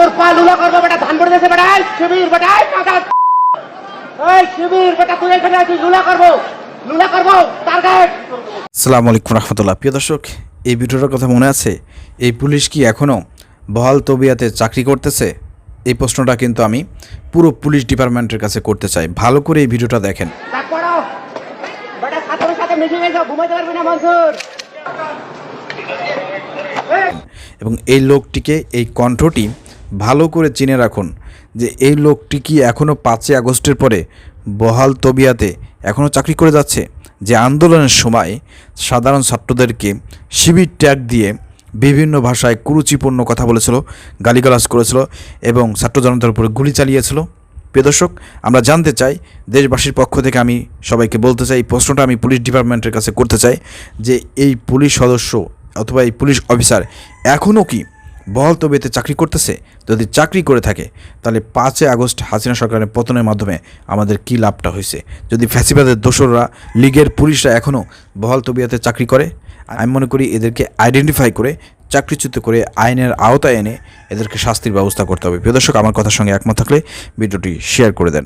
তোর পা লুলা করব বেটা ধান পড়ে দিয়েছে বেটা। এই শিবির বেটা এই কাঁচা এই শিবির বেটা তুই এখানে আছিস লুলা করব। লুলা করব টার্গেট সালাম আলাইকুম রহমতুল্লাহ। প্রিয় দর্শক এই ভিডিওটার কথা মনে আছে? এই পুলিশ কি এখনও বহাল তবিয়াতে চাকরি করতেছে? এই প্রশ্নটা কিন্তু আমি পুরো পুলিশ ডিপার্টমেন্টের কাছে করতে চাই। ভালো করে এই ভিডিওটা দেখেন। এবং এই লোকটিকে এই কণ্ঠটি ভালো করে চিনে রাখুন যে এই লোকটি কি এখনও পাঁচই আগস্টের পরে বহাল তবিয়াতে এখনও চাকরি করে যাচ্ছে? যে আন্দোলনের সময় সাধারণ ছাত্রদেরকে শিবির ট্যাগ দিয়ে বিভিন্ন ভাষায় কুরুচিপূর্ণ কথা বলেছিল, গালিগালাজ করেছিল এবং ছাত্র জনতার উপরে গুলি চালিয়েছিল। প্রিয় দর্শক, আমরা জানতে চাই, দেশবাসীর পক্ষ থেকে আমি সবাইকে বলতে চাই, এই প্রশ্নটা আমি পুলিশ ডিপার্টমেন্টের কাছে করতে চাই যে এই পুলিশ সদস্য অথবা এই পুলিশ অফিসার এখনও কি বহল তবিয়তে চাকরি করতেছে। যদি চাকরি করে থাকে, তাহলে পাঁচই আগস্ট হাসিনা সরকারের পতনের মাধ্যমে আমাদের কি লাভটা হয়েছে? যদি ফ্যাসিবাদের দোসররা, লীগের পুলিশরা এখনও বহল তবিয়াতে চাকরি করে, আমি মনে করি এদেরকে আইডেন্টিফাই করে, চাকরিচ্যুত করে আইনের আওতায় এনে এদেরকে শাস্তির ব্যবস্থা করতে হবে। প্রিয় দর্শক, আমার কথার সঙ্গে একমত থাকলে ভিডিওটি শেয়ার করে দেন।